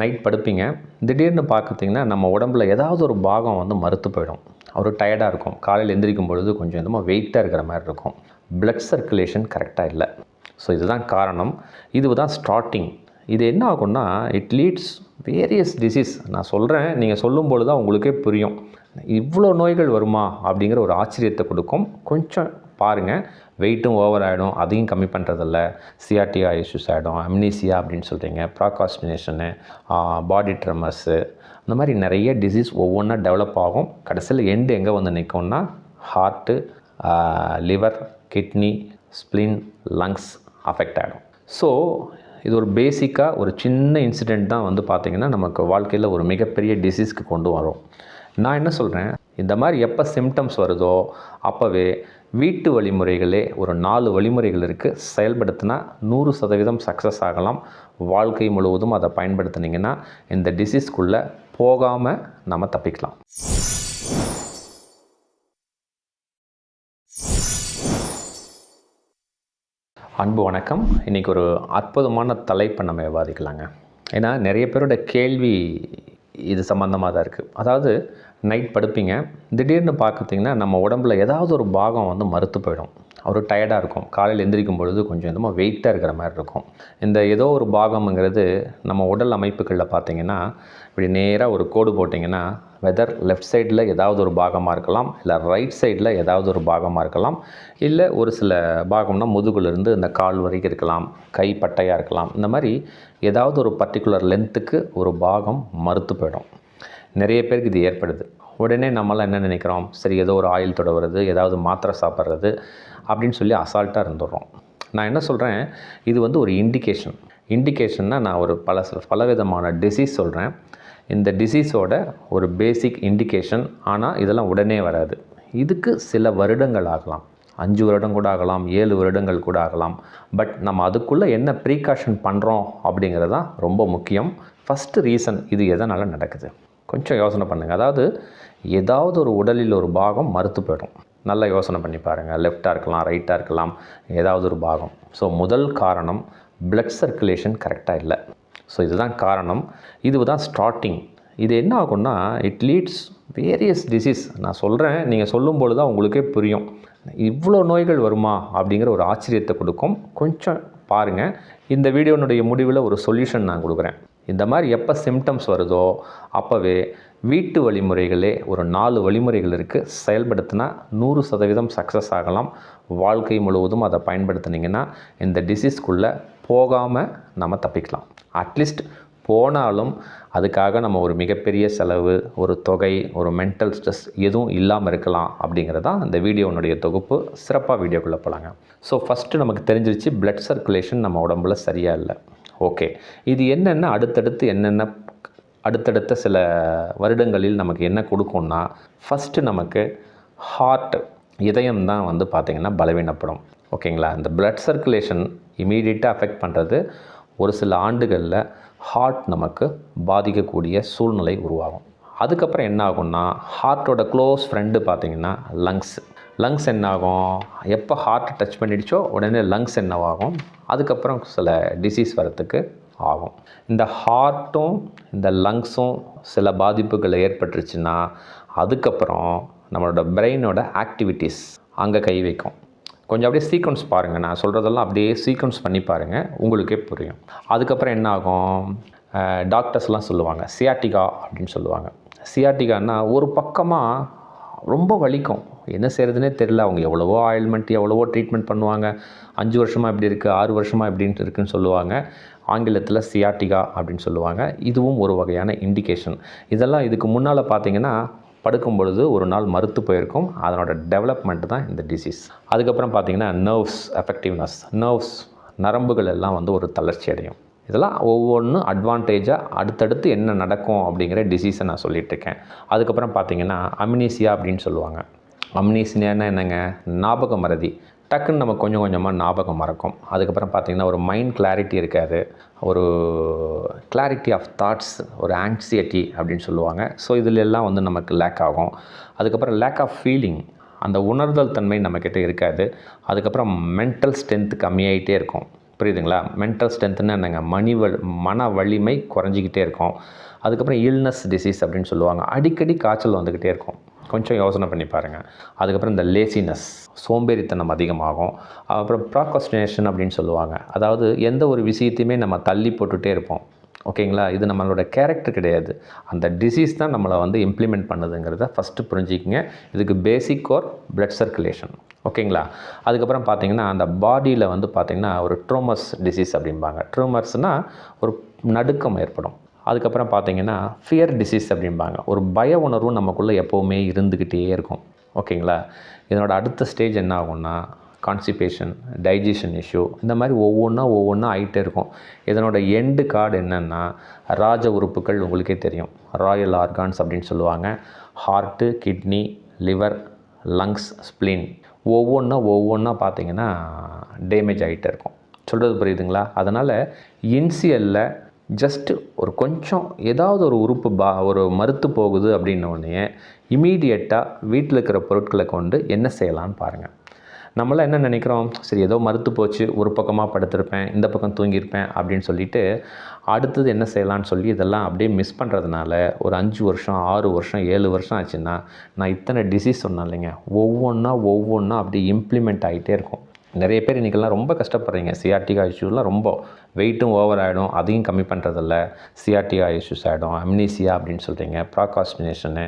Night படுப்பீங்க. திடீர்னு பார்க்குறீங்கன்னா நம்ம உடம்புல ஏதாவது ஒரு பாகம் வந்து மறுத்து போயிடும். ஒரு டயர்டாக இருக்கும். காலையில் எந்திரிக்கும் பொழுது கொஞ்சம் கொஞ்சமாக வெயிட்டாக இருக்கிற மாதிரி இருக்கும். பிளட் சர்க்குலேஷன் கரெக்டாக இல்லை. ஸோ இதுதான் காரணம். இது தான் ஸ்டார்டிங் இது என்ன ஆகும்னா இட் லீட்ஸ் வேரியஸ் டிசீஸ் நான் சொல்கிறேன் நீங்கள் சொல்லும் பொழுது தான் உங்களுக்கே புரியும். இவ்வளோ நோய்கள் வருமா அப்படிங்கிற ஒரு ஆச்சரியத்தை கொடுக்கும். கொஞ்சம் பாருங்கள் வெயிட்டும் ஓவர் ஆகிடும் அதையும் கம்மி பண்ணுறதில்ல சிஆர்டிஆ இஷ்யூஸ் ஆகிடும் அம்னீசியா அப்படின்னு சொல்கிறீங்க ப்ராகாஸ்டினேஷனு பாடி ட்ரமர்ஸு இந்த மாதிரி நிறைய டிசீஸ் ஒவ்வொன்றா டெவலப் ஆகும். கடைசியில் எண்டு எங்கே வந்து நிற்கும்னா heart liver kidney spleen lungs affect ஆகிடும் ஸோ இது ஒரு பேசிக்காக ஒரு சின்ன இன்சிடெண்ட் தான் வந்து பார்த்திங்கன்னா நமக்கு வாழ்க்கையில் ஒரு மிகப்பெரிய டிசீஸ்க்கு கொண்டு வரும். நான் என்ன சொல்கிறேன் இந்த மாதிரி எப்போ சிம்டம்ஸ் வருதோ அப்போவே வீட்டு வழிமுறைகளே ஒரு நாலு வழிமுறைகள் இருக்குது செயல்படுத்தினா நூறு சதவீதம் சக்ஸஸ் ஆகலாம். வாழ்க்கை முழுவதும் அதை பயன்படுத்துனீங்கன்னா இந்த டிசீஸ்க்குள்ளே போகாமல் நம்ம தப்பிக்கலாம். அன்பு வணக்கம். இன்றைக்கி ஒரு அற்புதமான தலைப்பை நம்ம விவாதிக்கலாங்க. ஏன்னா நிறைய பேரோட கேள்வி இது சம்மந்தமாக தான் இருக்குது அதாவது நைட் படுப்பீங்க. திடீர்னு பார்க்குறீங்கன்னா நம்ம உடம்புல ஏதாவது ஒரு பாகம் வந்து மறுத்து போயிடும். ஒரு டயர்டாக இருக்கும். காலையில் எந்திரிக்கும் பொழுது கொஞ்சம் என்னமோ வெயிட்டாக இருக்கிற மாதிரி இருக்கும். இந்த ஏதோ ஒரு பாகம்ங்கிறது நம்ம உடல் அமைப்புகளில் பார்த்திங்கன்னா இப்படி நேராக ஒரு கோடு போட்டிங்கன்னா வெதர் லெஃப்ட் சைடில் ஏதாவது ஒரு பாகமாக இருக்கலாம் இல்லை ரைட் சைடில் ஏதாவது ஒரு பாகமாக இருக்கலாம் இல்லை ஒரு சில பாகம்னா முதுகுலேருந்து இந்த கால் வரைக்கும் இருக்கலாம் கை பட்டையாக இருக்கலாம் இந்த மாதிரி ஏதாவது ஒரு பர்டிகுலர் லென்த்துக்கு ஒரு பாகம் மறுத்து போயிடும். நிறைய பேருக்கு இது ஏற்படுது. உடனே நம்மளாம் என்ன நினைக்கிறோம்? சரி ஏதோ ஒரு ஆயில் தொடவுறது ஏதாவது மாத்திரை சாப்பிட்றது அப்படின்னு சொல்லி அசால்ட்டாக இருந்துடுறோம். நான் என்ன சொல்கிறேன் இது வந்து ஒரு இண்டிகேஷன் இண்டிகேஷன்னா நான் ஒரு பல பலவிதமான டிசீஸ் சொல்கிறேன் இந்த டிசீஸோட ஒரு பேசிக் இண்டிகேஷன் ஆனால் இதெல்லாம் உடனே வராது. இதுக்கு சில வருடங்கள் ஆகலாம். அஞ்சு வருடம் கூட ஆகலாம் ஏழு வருடங்கள் கூட ஆகலாம். பட் நம்ம அதுக்குள்ளே என்ன ப்ரீகாஷன் பண்ணுறோம் அப்படிங்கிறது தான் ரொம்ப முக்கியம். ஃபஸ்ட்டு ரீசன் இது எதனால் நடக்குது? கொஞ்சம் யோசனை பண்ணுங்கள் அதாவது ஏதாவது ஒரு உடலில் ஒரு பாகம் மறுத்து போயிடும். நல்லா யோசனை பண்ணி பாருங்கள் லெஃப்டாக இருக்கலாம் ரைட்டாக இருக்கலாம் ஏதாவது ஒரு பாகம். ஸோ முதல் காரணம் பிளட் சர்க்குலேஷன் கரெக்டாக இல்லை. ஸோ இதுதான் காரணம். இது தான் ஸ்டார்டிங் இது என்ன ஆகும்னா இட் லீட்ஸ் வேரியஸ் டிசீஸ் நான் சொல்கிறேன் நீங்கள் சொல்லும் பொழுது தான் உங்களுக்கே புரியும். இவ்வளோ நோய்கள் வருமா அப்படிங்கிற ஒரு ஆச்சரியத்தை கொடுக்கும். கொஞ்சம் பாருங்கள் இந்த வீடியோனுடைய முடிவில் ஒரு சொல்யூஷன் நான் கொடுக்குறேன். இந்த மாதிரி எப்போ சிம்டம்ஸ் வருதோ அப்போவே வீட்டு வழிமுறைகளே ஒரு நாலு வழிமுறைகள் இருக்குது செயல்படுத்தினா நூறு சதவீதம் சக்ஸஸ் ஆகலாம். வாழ்க்கை முழுவதும் அதை பயன்படுத்துனீங்கன்னா இந்த டிசீஸ்க்குள்ளே போகாமல் நம்ம தப்பிக்கலாம். அட்லீஸ்ட் போனாலும் அதுக்காக நம்ம ஒரு மிகப்பெரிய செலவு ஒரு தொகை ஒரு மென்டல் ஸ்ட்ரெஸ் எதுவும் இல்லாமல் இருக்கலாம் அப்படிங்கிறது தான் இந்த வீடியோனுடைய தொகுப்பு. சிறப்பாக வீடியோக்குள்ளே போகலாங்க ஸோ ஃபஸ்ட்டு நமக்கு தெரிஞ்சிருச்சு பிளட் சர்க்குலேஷன் நம்ம உடம்புல சரியாக இல்லை. ஓகே இது என்னென்ன அடுத்தடுத்து என்னென்ன அடுத்தடுத்த சில வருடங்களில் நமக்கு என்ன கொடுக்கும்னா ஃபஸ்ட்டு நமக்கு ஹார்ட் இதயம் தான் வந்து பார்த்திங்கன்னா பலவீனப்படும். ஓகேங்களா இந்த பிளட் சர்க்குலேஷன் இமீடியட்டாக அஃபெக்ட் பண்ணுறது ஒரு சில ஆண்டுகளில் ஹார்ட் நமக்கு பாதிக்கக்கூடிய சூழ்நிலை உருவாகும். அதுக்கப்புறம் என்ன ஆகும்னா ஹார்ட்டோட க்ளோஸ் ஃப்ரெண்டு பார்த்திங்கன்னா லங்ஸ் லங்ஸ் என்ன ஆகும். எப்போ ஹார்ட் டச் பண்ணிடுச்சோ உடனே லங்ஸ் என்னவாகும் அதுக்கப்புறம் சில டிசீஸ் வரத்துக்கு ஆகும். இந்த ஹார்ட்டும் இந்த லங்ஸும் சில பாதிப்புகள் ஏற்பட்டுருச்சுன்னா அதுக்கப்புறம் நம்மளோட பிரெயினோட ஆக்டிவிட்டீஸ் அங்கே கை வைக்கும். கொஞ்சம் அப்படியே சீக்வன்ஸ் பாருங்கள் நான் சொல்கிறதெல்லாம் அப்படியே சீக்வன்ஸ் பண்ணி பாருங்கள் உங்களுக்கே புரியும். அதுக்கப்புறம் என்ன ஆகும்? டாக்டர்ஸ்லாம் சொல்லுவாங்க. சியாட்டிகா அப்படின்னு சொல்லுவாங்க. சியாட்டிகான்னா ஒரு பக்கமாக ரொம்ப வலிக்கும். என்ன செய்கிறதுனே தெரில அவங்க எவ்வளவோ ஆயில்மெண்ட் எவ்வளவோ ட்ரீட்மெண்ட் பண்ணுவாங்க. அஞ்சு வருஷமாக இப்படி இருக்குது ஆறு வருஷமாக இப்படின்ட்டு இருக்குன்னு சொல்லுவாங்க. ஆங்கிலத்தில் சியாட்டிகா அப்படின்னு சொல்லுவாங்க. இதுவும் ஒரு வகையான இண்டிகேஷன் இதெல்லாம் இதுக்கு முன்னால் பார்த்தீங்கன்னா படுக்கும் பொழுது ஒரு நாள் மறுத்து போயிருக்கும். அதனோட டெவலப்மெண்ட் தான் இந்த டிசீஸ் அதுக்கப்புறம் பார்த்திங்கன்னா நர்வ்ஸ் எஃபெக்டிவ்னஸ் நர்வ்ஸ் நரம்புகள் எல்லாம் வந்து ஒரு தளர்ச்சி அடையும். இதெல்லாம் ஒவ்வொன்றும் அட்வான்டேஜாக அடுத்தடுத்து என்ன நடக்கும் அப்படிங்கிற டிசீஸை நான் சொல்லிகிட்ருக்கேன் அதுக்கப்புறம் பார்த்தீங்கன்னா அமினீசியா அப்படின்னு சொல்லுவாங்க. அம்னீசினியானா என்னங்க? ஞாபகம் மறதி. டக்குன்னு நம்ம கொஞ்சம் கொஞ்சமாக ஞாபகம் மறக்கும். அதுக்கப்புறம் பார்த்திங்கன்னா ஒரு மைண்ட் கிளாரிட்டி இருக்காது. ஒரு கிளாரிட்டி ஆஃப் தாட்ஸ் ஒரு ஆங்ஸைட்டி அப்படின்னு சொல்லுவாங்க. ஸோ இதில் எல்லாம் வந்து நமக்கு லேக் ஆகும். அதுக்கப்புறம் லேக் ஆஃப் ஃபீலிங் அந்த உணர்தல் தன்மை நம்மக்கிட்ட இருக்காது. அதுக்கப்புறம் மென்டல் ஸ்ட்ரென்த்து கம்மியாகிட்டே இருக்கும். புரியுதுங்களா? மென்டல் ஸ்ட்ரென்த்துன்னு என்னங்க? மணி வல் மன வலிமை குறைஞ்சிக்கிட்டே இருக்கும். அதுக்கப்புறம் இல்னஸ் டிசீஸ் அப்படின்னு சொல்லுவாங்க. அடிக்கடி காய்ச்சல் வந்துக்கிட்டே இருக்கும். கொஞ்சம் யோசனை பண்ணி பாருங்கள் அதுக்கப்புறம் இந்த லேசினஸ் சோம்பேறித்தனம் அதிகமாகும். அப்புறம் ப்ராக்ரஸ்டினேஷன் அப்படின்னு சொல்லுவாங்க. அதாவது எந்த ஒரு விஷயத்தையுமே நம்ம தள்ளி போட்டுகிட்டே இருப்போம். ஓகேங்களா? இது நம்மளோட கேரக்டர் கிடையாது. அந்த டிசீஸ் தான் நம்மளை வந்து இம்ப்ளிமெண்ட் பண்ணுதுங்கிறத ஃபஸ்ட்டு புரிஞ்சிக்கங்க. இதுக்கு பேசிக் கோர் பிளட் சர்க்குலேஷன் ஓகேங்களா? அதுக்கப்புறம் பார்த்தீங்கன்னா அந்த பாடியில் வந்து பார்த்திங்கன்னா ஒரு ட்ரோமஸ் டிசீஸ் அப்படிம்பாங்க. ட்ரோமர்ஸ்னால் ஒரு நடுக்கம் ஏற்படும். அதுக்கப்புறம் பார்த்தீங்கன்னா ஃபியர் டிசீஸ் அப்படிம்பாங்க. ஒரு பய உணர்வு நமக்குள்ளே எப்போவுமே இருந்துக்கிட்டே இருக்கும். ஓகேங்களா? இதனோட அடுத்த ஸ்டேஜ் என்ன ஆகும்னா கான்ஸ்டிபேஷன் டைஜஷன் இஷ்யூ இந்த மாதிரி ஒவ்வொன்றா ஒவ்வொன்றா ஆகிட்டே இருக்கும். இதனோட எண்டு கார்டு என்னென்னா ராஜ உறுப்புகள் உங்களுக்கே தெரியும். ராயல் ஆர்கான்ஸ் அப்படின்னு சொல்லுவாங்க. Heart kidney liver lungs spleen ஒவ்வொன்றா ஒவ்வொன்றா பார்த்தீங்கன்னா டேமேஜ் ஆகிட்டே இருக்கும். சொல்கிறது புரியுதுங்களா? அதனால் இன்சியலில் ஜஸ்ட்டு ஒரு கொஞ்சம் ஏதாவது ஒரு உறுப்பு பா ஒரு மறுத்து போகுது அப்படின்னோடனே இமீடியட்டாக வீட்டில் இருக்கிற பொருட்களை கொண்டு என்ன செய்யலான்னு பாருங்கள் நம்மளாம் என்ன நினைக்கிறோம்? சரி ஏதோ மறுத்து போச்சு ஒரு பக்கமாக படுத்திருப்பேன் இந்த பக்கம் தூங்கியிருப்பேன் அப்படின்னு சொல்லிட்டு அடுத்தது என்ன செய்யலான்னு சொல்லி இதெல்லாம் அப்படியே மிஸ் பண்ணுறதுனால ஒரு அஞ்சு வருஷம் ஆறு வருஷம் ஏழு வருஷம் ஆச்சுன்னா நான் இத்தனை டிசீஸ் சொன்னேன் இல்லைங்க ஒவ்வொன்றா ஒவ்வொன்றா அப்படியே இம்ப்ளிமெண்ட் ஆகிட்டே இருக்கும். நிறைய பேர் இன்றைக்கெல்லாம் ரொம்ப கஷ்டப்படுறீங்க. சிஆர்டிகா இஷ்யூலாம் ரொம்ப வெயிட்டும் ஓவர் ஆகிடும் அதையும் கம்மி பண்ணுறதில்ல சிஆர்டிஆ இஷ்யூஸ் ஆகிடும் அம்னீசியா அப்படின்னு சொல்கிறீங்க ப்ராகாஸ்டினேஷனு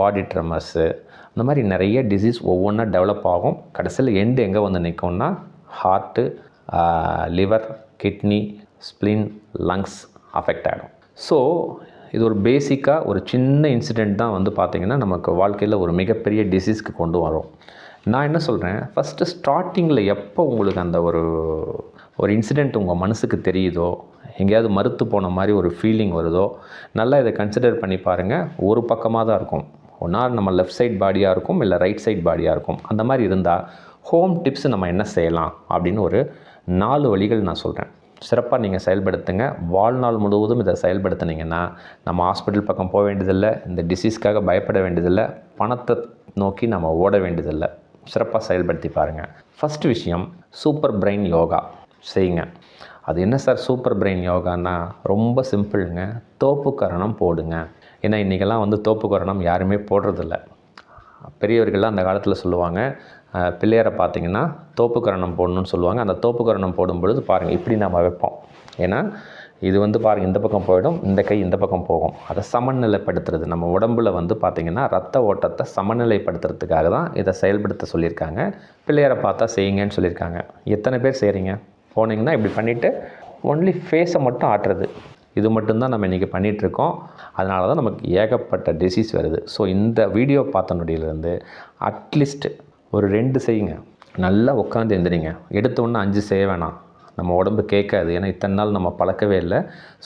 பாடி ட்ரமர்ஸு இந்த மாதிரி நிறைய டிசீஸ் ஒவ்வொன்றா டெவலப் ஆகும். கடைசியில் எண்டு எங்கே வந்து நிற்கும்னா heart liver kidney spleen lungs affect ஆகிடும். ஸோ இது ஒரு பேசிக்காக ஒரு சின்ன இன்சிடெண்ட் தான் வந்து பார்த்திங்கன்னா நமக்கு வாழ்க்கையில் ஒரு மிகப்பெரிய டிசீஸ்க்கு கொண்டு வரும். நான் என்ன சொல்கிறேன் ஃபஸ்ட்டு ஸ்டார்டிங்கில் எப்போ உங்களுக்கு அந்த ஒரு ஒரு இன்சிடெண்ட் உங்கள் மனசுக்கு தெரியுதோ எங்கேயாவது மறுத்து போன மாதிரி ஒரு ஃபீலிங் வருதோ நல்லா இதை கன்சிடர் பண்ணி பாருங்கள் ஒரு பக்கமாக தான் இருக்கும். ஒன்றா நம்ம லெஃப்ட் சைட் பாடியாக இருக்கும் இல்லை ரைட் சைட் பாடியாக இருக்கும். அந்த மாதிரி இருந்தால் ஹோம் டிப்ஸ் நம்ம என்ன செய்யலாம் அப்படின்னு ஒரு நாலு வழிகள் நான் சொல்கிறேன் சிறப்பாக நீங்கள் செயல்படுத்துங்க. வாழ்நாள் முழுவதும் இதை செயல்படுத்தினீங்கன்னா நம்ம ஹாஸ்பிட்டல் பக்கம் போக வேண்டியதில்லை இந்த டிசீஸ்க்காக பயப்பட வேண்டியதில்லை பணத்தை நோக்கி நம்ம ஓட வேண்டியதில்லை. சிறப்பாக செயல்படுத்தி பாருங்கள் ஃபஸ்ட் விஷயம் சூப்பர் பிரெயின் யோகா செய்யுங்க. அது என்ன சார்? சூப்பர் பிரெயின் யோகான்னா ரொம்ப சிம்பிளுங்க தோப்புக்கரணம் போடுங்க. ஏன்னா இன்றைக்கெல்லாம் வந்து தோப்புக்கரணம் யாருமே போடுறதில்ல. பெரியவர்கள்லாம் அந்த காலத்தில் சொல்லுவாங்க அஹ், பிள்ளையாரை பார்த்தீங்கன்னா தோப்புக்கரணம் போடணும்னு சொல்லுவாங்க. அந்த தோப்புக்கரணம் போடும் பொழுது பாருங்கள் இப்படி நம்ம வைப்போம். ஏன்னா இது வந்து பாருங்கள் இந்த பக்கம் போயிடும் இந்த கை இந்த பக்கம் போகும். அதை சமநிலைப்படுத்துறது. நம்ம உடம்புல வந்து பார்த்திங்கன்னா ரத்த ஓட்டத்தை சமநிலைப்படுத்துறதுக்காக தான் இதை செயல்படுத்த சொல்லியிருக்காங்க. பிள்ளையாரை பார்த்தா செய்யுங்கன்னு சொல்லியிருக்காங்க. எத்தனை பேர் செய்கிறீங்க போனீங்கன்னா இப்படி பண்ணிவிட்டு ஒன்லி ஃபேஸை மட்டும் ஆட்டுறது. இது மட்டும்தான் நம்ம இன்றைக்கி பண்ணிகிட்ருக்கோம் அதனால தான் நமக்கு ஏகப்பட்ட டிசீஸ் வருது. ஸோ இந்த வீடியோ பார்த்த நொடியிலேருந்து அட்லீஸ்ட் ஒரு ரெண்டு செய்யுங்க. நல்லா உட்காந்து எழுந்திரிங்க எடுத்த அஞ்சு செய்ய வேணாம். நம்ம உடம்பு கேட்காது. ஏன்னா இத்தனை நாள் நம்ம பழக்கவே இல்லை.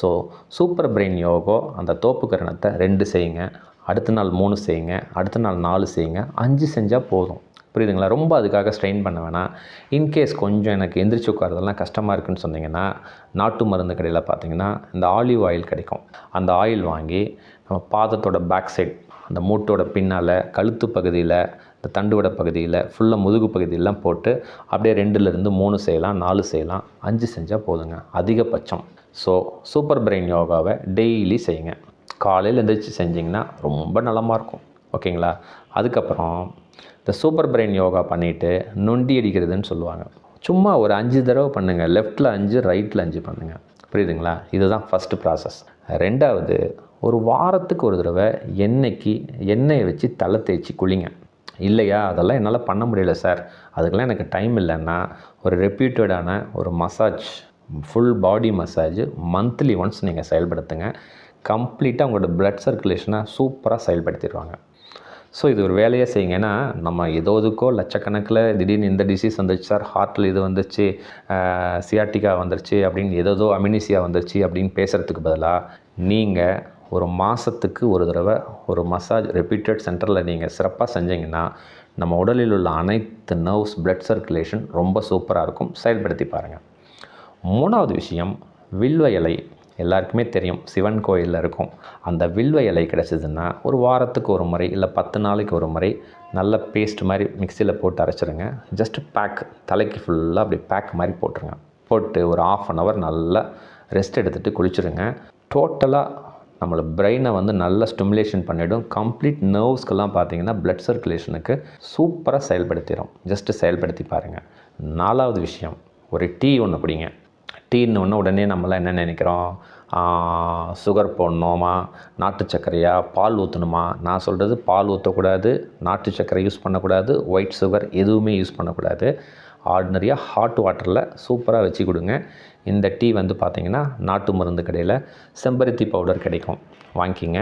ஸோ சூப்பர் பிரெயின் யோகோ அந்த தோப்புக்கரணத்தை ரெண்டு செய்யுங்க. அடுத்த நாள் மூணு செய்யுங்க. அடுத்த நாள் நாலு செய்யுங்க. அஞ்சு செஞ்சால் போதும். புரியுதுங்களா? ரொம்ப அதுக்காக ஸ்ட்ரெயின் பண்ண வேணாம். இன்கேஸ் கொஞ்சம் எனக்கு எந்திரிச்சு உட்காரதெல்லாம் கஷ்டமாக இருக்குன்னு சொன்னிங்கன்னா நாட்டு மருந்து கடையில் பார்த்தீங்கன்னா இந்த ஆலிவ் ஆயில் கிடைக்கும். அந்த ஆயில் வாங்கி நம்ம பாதத்தோட பேக் சைட் அந்த மூட்டோட பின்னால் கழுத்து பகுதியில் இந்த தண்டுவட பகுதியில் ஃபுல்லாக முதுகு பகுதியெல்லாம் போட்டு அப்படியே ரெண்டுலேருந்து மூணு செய்யலாம் நாலு செய்யலாம் அஞ்சு செஞ்சால் போதுங்க. அதிகபட்சம். ஸோ சூப்பர் பிரெயின் யோகாவை டெய்லி செய்யுங்க. காலையில் எந்திரிச்சு செஞ்சிங்கன்னா ரொம்ப நலமாக இருக்கும். ஓகேங்களா? அதுக்கப்புறம் இந்த சூப்பர் பிரெயின் யோகா பண்ணிவிட்டு நொண்டி அடிக்கிறதுன்னு சொல்லுவாங்க. சும்மா ஒரு அஞ்சு தடவை பண்ணுங்கள் லெஃப்ட்டில் அஞ்சு ரைட்டில் அஞ்சு பண்ணுங்கள் புரியுதுங்களா? இதுதான் ஃபஸ்ட்டு ப்ராசஸ் ரெண்டாவது ஒரு வாரத்துக்கு ஒரு தடவை எண்ணெய்க்கு எண்ணெயை வச்சு தலை தேய்ச்சி குளிங்க. இல்லையா? அதெல்லாம் என்னால் பண்ண முடியல சார் அதுக்கெல்லாம் எனக்கு டைம் இல்லைன்னா ஒரு ரெப்யூட்டடான ஒரு massage full body massage monthly once நீங்கள் செயல்படுத்துங்க. கம்ப்ளீட்டாக உங்களோட ப்ளட் சர்க்குலேஷனை சூப்பராக செயல்படுத்திடுவாங்க. ஸோ இது ஒரு வேலையை செய்யுங்க. ஏன்னா நம்ம ஏதோ இதுக்கோ லட்சக்கணக்கில் திடீர்னு இந்த டிசீஸ் வந்துச்சு சார் ஹார்ட்டில் இது வந்துச்சு சியாட்டிக்கா வந்துருச்சு அப்படின்னு ஏதோ அமினிசியா வந்துருச்சு அப்படின்னு பேசுகிறதுக்கு பதிலாக நீங்கள் ஒரு மாதத்துக்கு ஒரு தடவை ஒரு மசாஜ் ரெப்பீட்டட் சென்டரில் நீங்கள் சிறப்பாக செஞ்சீங்கன்னா நம்ம உடலில் உள்ள அனைத்து நர்வ்ஸ் பிளட் சர்க்குலேஷன் ரொம்ப சூப்பராக இருக்கும். செயல்படுத்தி பாருங்கள் மூணாவது விஷயம் வில்வ இலை எல்லாருக்குமே தெரியும் சிவன் கோயிலில் இருக்கும். அந்த வில்வ இலை கிடச்சிதுன்னா ஒரு வாரத்துக்கு ஒரு முறை இல்லை பத்து நாளைக்கு ஒரு முறை நல்ல பேஸ்ட் மாதிரி மிக்சியில் போட்டு அரைச்சிருங்க. ஜஸ்ட் பேக் தலைக்கு ஃபுல்லாக அப்படி பேக் மாதிரி போட்டுருங்க. போட்டு ஒரு ஆஃப் அன் ஹவர் நல்லா ரெஸ்ட் எடுத்துகிட்டு குளிச்சுருங்க. டோட்டலாக நம்மளோட பிரெயினை வந்து நல்லா ஸ்டிமுலேஷன் பண்ணிவிடும் கம்ப்ளீட் நர்வ்ஸ்க்கெல்லாம் பார்த்தீங்கன்னா ப்ளட் சர்க்குலேஷனுக்கு சூப்பராக செயல்படுத்திடும் ஜஸ்ட்டு செயல்படுத்தி பாருங்கள் நாலாவது விஷயம் ஒரு டீ ஒன்று குடிங்க. டீன்னு ஒன்று உடனே நம்மளாம் என்ன நினைக்கிறோம்? சுகர் போடணுமா? நாட்டு சர்க்கரையா? பால் ஊற்றணுமா நான் சொல்கிறது பால் ஊற்றக்கூடாது நாட்டு சர்க்கரை யூஸ் பண்ணக்கூடாது ஒயிட் சுகர் எதுவுமே யூஸ் பண்ணக்கூடாது. ஆர்டினரியாக ஹாட் வாட்டரில் சூப்பராக வச்சு கொடுங்க. இந்த டீ வந்து பார்த்திங்கன்னா நாட்டு மருந்து கடையில் செம்பருத்தி பவுடர் கிடைக்கும். வாங்கிக்கிங்க.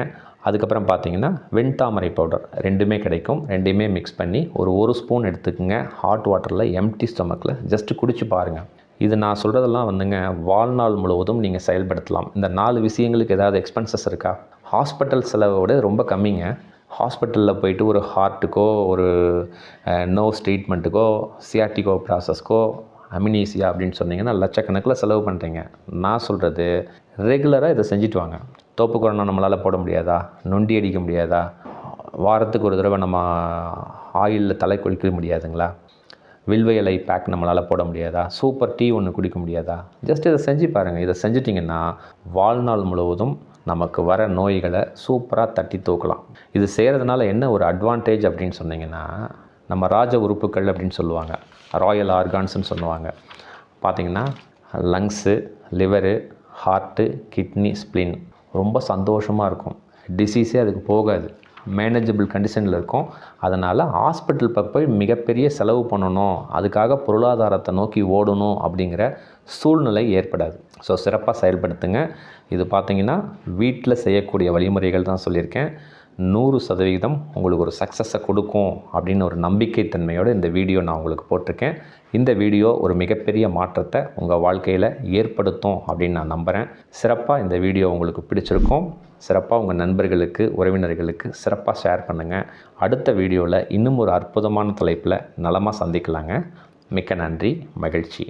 அதுக்கப்புறம் பார்த்தீங்கன்னா வெண்தாமரை பவுடர் ரெண்டுமே கிடைக்கும். ரெண்டுமே மிக்ஸ் பண்ணி ஒரு ஒரு ஸ்பூன் எடுத்துக்கோங்க. ஹாட் வாட்டரில் எம்டி ஸ்டொமக்கில் ஜஸ்ட்டு குடிச்சு பாருங்கள் இது நான் சொல்கிறதெல்லாம் வந்துங்க வாழ்நாள் முழுவதும் நீங்கள் செயல்படுத்தலாம். இந்த நாலு விஷயங்களுக்கு ஏதாவது எக்ஸ்பென்சஸ் இருக்கா? ஹாஸ்பிட்டல் செலவோட ரொம்ப கம்மிங்க. ஹாஸ்பிட்டலில் போயிட்டு ஒரு ஹார்ட்டுக்கோ ஒரு நோஸ் ட்ரீட்மெண்ட்டுக்கோ சியாட்டிகோ ப்ராசஸ்க்கோ அமினீசியா அப்படின்னு சொன்னீங்கன்னா லட்சக்கணக்கில் செலவு பண்ணுறீங்க நான் சொல்கிறது ரெகுலராக இதை செஞ்சுட்டு வாங்க. தோப்பு கொரோனா நம்மளால் போட முடியாதா? நொண்டி அடிக்க முடியாதா? வாரத்துக்கு ஒரு தடவை நம்ம ஆயிலில் தலை குளிக்க முடியாதுங்களா? வில்வையலை பேக் நம்மளால் போட முடியாதா? சூப்பர் டீ ஒன்று குடிக்க முடியாதா? ஜஸ்ட் இதை செஞ்சு பாருங்கள் இதை செஞ்சிட்டிங்கன்னா வாழ்நாள் முழுவதும் நமக்கு வர நோய்களை சூப்பராக தட்டி தூக்கலாம். இது செய்கிறதுனால என்ன ஒரு அட்வான்டேஜ் அப்படின்னு சொன்னிங்கன்னா நம்ம ராஜ உறுப்புகள் அப்படின்னு சொல்லுவாங்க. ராயல் ஆர்கான்ஸ்னு சொல்லுவாங்க. பார்த்தீங்கன்னா lungs liver heart kidney spleen ரொம்ப சந்தோஷமாக இருக்கும். டிசீஸே அதுக்கு போகாது. மேனேஜபிள் கண்டிஷனில் இருக்கும். அதனால் ஹாஸ்பிட்டல் பக்கம் போய் மிகப்பெரிய செலவு பண்ணணும். அதுக்காக பொருளாதாரத்தை நோக்கி ஓடணும் அப்படிங்கிற சூழ்நிலை ஏற்படாது. ஸோ சிறப்பாக செயல்படுத்துங்க. இது பார்த்தீங்கன்னா வீட்டில் செய்யக்கூடிய வழிமுறைகள் தான் சொல்லியிருக்கேன். நூறு சதவிகிதம் உங்களுக்கு ஒரு சக்ஸஸை கொடுக்கும் அப்படின்னு ஒரு நம்பிக்கைத்தன்மையோடு இந்த வீடியோ நான் உங்களுக்கு போட்டிருக்கேன். இந்த வீடியோ ஒரு மிகப்பெரிய மாற்றத்தை உங்கள் வாழ்க்கையில் ஏற்படுத்தும் அப்படின்னு நான் நம்புகிறேன். சிறப்பாக இந்த வீடியோ உங்களுக்கு பிடிச்சிருக்கும். சிறப்பாக உங்கள் நண்பர்களுக்கு உறவினர்களுக்கு சிறப்பாக ஷேர் பண்ணுங்கள். அடுத்த வீடியோவில் இன்னும் ஒரு அற்புதமான தலைப்பில் நலமாக சந்திக்கலாங்க. மிக்க நன்றி மகிழ்ச்சி.